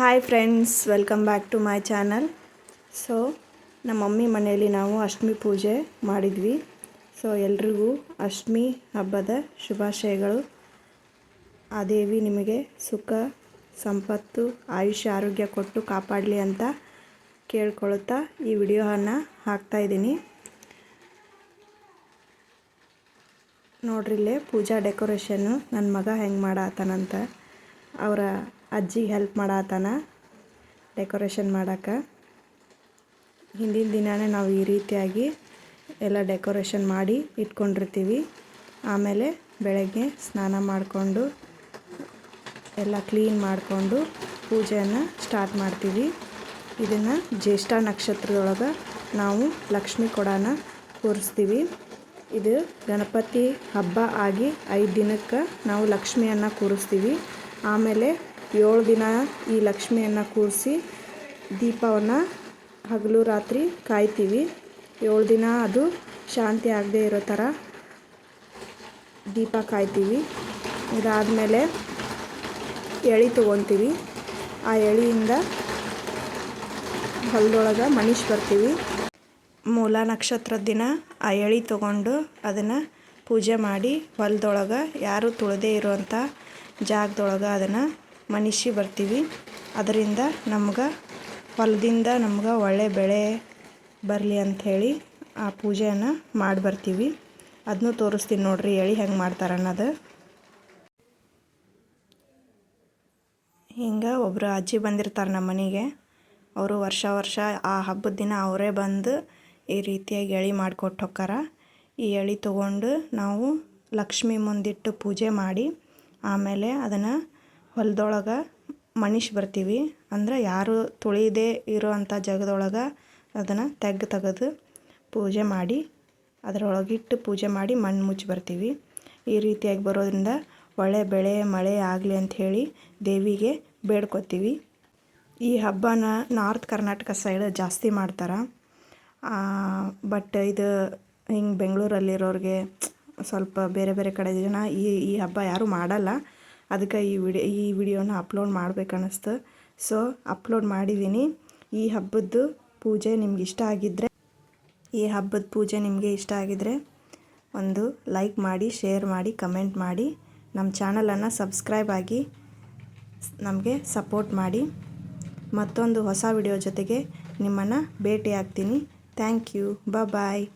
Hi friends welcome back to my channel so ನಮ್ಮ mummy ಮನೆಯಲ್ಲಿ ನಾವು ಅಷ್ಟಮಿ ಪೂಜೆ ಮಾಡಿದ್ವಿ. ಸೊ ಎಲ್ರಿಗೂ ಅಷ್ಟಮಿ ಹಬ್ಬದ ಶುಭಾಶಯಗಳು. ಆ ದೇವಿ ನಿಮಗೆ ಸುಖ, ಸಂಪತ್ತು, ಆಯುಷ್ಯ, ಆರೋಗ್ಯ ಕೊಟ್ಟು ಕಾಪಾಡಲಿ ಅಂತ ಕೇಳ್ಕೊಳ್ತಾ ಈ ವಿಡಿಯೋವನ್ನು ಹಾಕ್ತಾಯಿದ್ದೀನಿ ನೋಡ್ರಿ ಇಲ್ಲೇ ಪೂಜಾ ಡೆಕೋರೇಷನ್ನು ನನ್ನ ಮಗ ಹೆಂಗೆ ಮಾಡತ್ತಾನಂತ ಅವರ ಅಜ್ಜಿ ಹೆಲ್ಪ್ ಮಾಡಾತನ ಡೆಕೋರೇಷನ್ ಮಾಡೋಕೆ. ಹಿಂದಿನ ದಿನವೇ ನಾವು ಈ ರೀತಿಯಾಗಿ ಎಲ್ಲ ಡೆಕೋರೇಷನ್ ಮಾಡಿ ಇಟ್ಕೊಂಡಿರ್ತೀವಿ. ಆಮೇಲೆ ಬೆಳಗ್ಗೆ ಸ್ನಾನ ಮಾಡಿಕೊಂಡು ಎಲ್ಲ ಕ್ಲೀನ್ ಮಾಡಿಕೊಂಡು ಪೂಜೆಯನ್ನು ಸ್ಟಾರ್ಟ್ ಮಾಡ್ತೀವಿ. ಇದನ್ನು ಜ್ಯೇಷ್ಠ ನಕ್ಷತ್ರದೊಳಗೆ ನಾವು ಲಕ್ಷ್ಮಿ ಕೊಡನ ಕೂರಿಸ್ತೀವಿ. ಇದು ಗಣಪತಿ ಹಬ್ಬ ಆಗಿ ಐದು ದಿನಕ್ಕೆ ನಾವು ಲಕ್ಷ್ಮಿಯನ್ನು ಕೂರಿಸ್ತೀವಿ. ಆಮೇಲೆ ಏಳು ದಿನ ಈ ಲಕ್ಷ್ಮಿಯನ್ನು ಕೂರಿಸಿ ದೀಪವನ್ನು ಹಗಲು ರಾತ್ರಿ ಕಾಯ್ತೀವಿ. ಏಳು ದಿನ ಅದು ಶಾಂತಿ ಆಗದೆ ಇರೋ ಥರ ದೀಪ ಕಾಯ್ತೀವಿ. ಇದಾದಮೇಲೆ ಎಳಿ ತೊಗೊತೀವಿ. ಆ ಎಳಿಯಿಂದ ಹೊಲದೊಳಗೆ ಮನೀಶ್ ಬರ್ತೀವಿ. ಮೂಲ ನಕ್ಷತ್ರದ ದಿನ ಆ ಎಳಿ ತೊಗೊಂಡು ಅದನ್ನು ಪೂಜೆ ಮಾಡಿ ಹೊಲದೊಳಗೆ ಯಾರು ತುಳದೇ ಇರೋವಂಥ ಜಾಗದೊಳಗೆ ಅದನ್ನು ಮನಿಷಿ ಬರ್ತೀವಿ. ಅದರಿಂದ ನಮ್ಗೆ, ಹೊಲದಿಂದ ನಮ್ಗೆ ಒಳ್ಳೆ ಬೆಳೆ ಬರಲಿ ಅಂಥೇಳಿ ಆ ಪೂಜೆಯನ್ನು ಮಾಡಿ ಬರ್ತೀವಿ. ಅದನ್ನೂ ತೋರಿಸ್ತೀನಿ ನೋಡ್ರಿ, ಎಳಿ ಹೆಂಗೆ ಮಾಡ್ತಾರೆ ಅನ್ನೋದು. ಹಿಂಗೆ ಒಬ್ಬರು ಅಜ್ಜಿ ಬಂದಿರ್ತಾರೆ ನಮ್ಮ ಮನೆಗೆ. ಅವರು ವರ್ಷ ವರ್ಷ ಆ ಹಬ್ಬದ ದಿನ ಅವರೇ ಬಂದು ಈ ರೀತಿಯಾಗಿ ಎಳಿ ಮಾಡಿಕೊಟ್ಟು ಹೋಕ್ಕಾರ. ಈ ಎಳಿ ತೊಗೊಂಡು ನಾವು ಲಕ್ಷ್ಮಿ ಮುಂದಿಟ್ಟು ಪೂಜೆ ಮಾಡಿ, ಆಮೇಲೆ ಅದನ್ನು ಹೊಲದೊಳಗೆ ಮಣಿಸ್ ಬರ್ತೀವಿ. ಅಂದ್ರೆ ಯಾರು ತುಳಿದೇ ಇರೋ ಅಂಥ ಜಾಗದೊಳಗೆ ಅದನ್ನು ತೆಗ್ದು ತೆಗೆದು ಪೂಜೆ ಮಾಡಿ, ಅದರೊಳಗಿಟ್ಟು ಪೂಜೆ ಮಾಡಿ ಮಣ್ಣು ಮುಚ್ಚಿ ಬರ್ತೀವಿ. ಈ ರೀತಿಯಾಗಿ ಬರೋದ್ರಿಂದ ಒಳ್ಳೆ ಬೆಳೆ ಮಳೆ ಆಗಲಿ ಅಂಥೇಳಿ ದೇವಿಗೆ ಬೇಡ್ಕೊತೀವಿ. ಈ ಹಬ್ಬನ ನಾರ್ತ್ ಕರ್ನಾಟಕ ಸೈಡ್ ಜಾಸ್ತಿ ಮಾಡ್ತಾರೆ. ಬಟ್ ಇದು ಹಿಂಗೆ ಬೆಂಗಳೂರಲ್ಲಿರೋರಿಗೆ ಸ್ವಲ್ಪ ಬೇರೆ ಬೇರೆ ಕಡೆ ಜನ ಈ ಈ ಹಬ್ಬ ಯಾರೂ ಮಾಡಲ್ಲ. ಅದಕ್ಕೆ ಈ ವಿಡಿಯೋ ಈ ವಿಡಿಯೋನ ಅಪ್ಲೋಡ್ ಮಾಡ್ಬೇಕು ಸೊ, ಅಪ್ಲೋಡ್ ಮಾಡಿದ್ದೀನಿ ಈ ಹಬ್ಬದ್ದು ಪೂಜೆ ನಿಮ್ಗೆ ಇಷ್ಟ ಆಗಿದ್ದರೆ ಈ ಹಬ್ಬದ ಪೂಜೆ ನಿಮಗೆ ಇಷ್ಟ ಆಗಿದ್ದರೆ ಒಂದು ಲೈಕ್ ಮಾಡಿ, ಶೇರ್ ಮಾಡಿ, ಕಮೆಂಟ್ ಮಾಡಿ. ನಮ್ಮ ಚಾನಲನ್ನು ಸಬ್ಸ್ಕ್ರೈಬ್ ಆಗಿ ನಮಗೆ ಸಪೋರ್ಟ್ ಮಾಡಿ. ಮತ್ತೊಂದು ಹೊಸ ವಿಡಿಯೋ ಜೊತೆಗೆ ನಿಮ್ಮನ್ನು ಭೇಟಿ ಆಗ್ತೀನಿ ಥ್ಯಾಂಕ್ ಯು. ಬಾಯ್.